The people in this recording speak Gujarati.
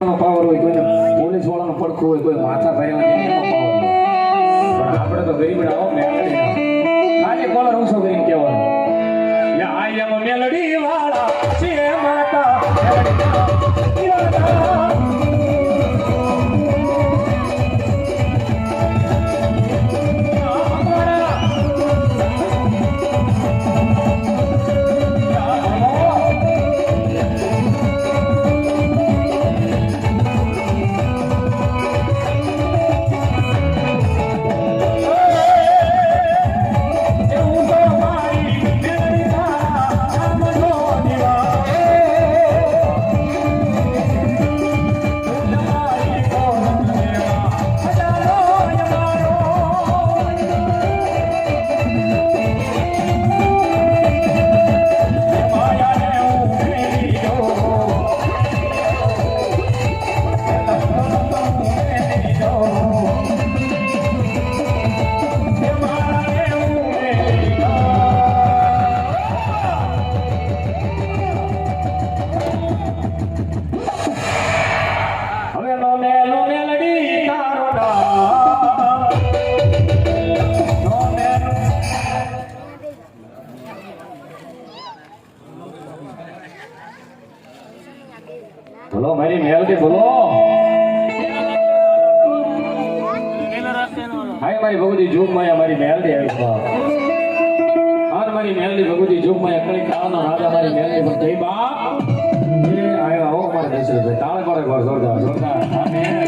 પાવર હોય કોઈને પોલીસ વાળાનો પડખું હોય કોઈ માથા ફેરવાની આપણે તો ગરીબડા હો મેલડી ખાલી કોલર ઊંચો કરીને કહેવાનું. આઈ એમ મેલડી વાળા છે બોલો, મારી મેલડી, બોલો. હાય, મારી ભગવતી જોગ માયા, મારી મેલડી આવી બા હાર, મારી મેલડી, ભગવતી જોગ માયા કળી કાળનો રાજા, મારી મેલડી ની જય એ આયો આવો મારે દશરથ તાળ મારે ઘર જોરદાર જોરદાર. આમે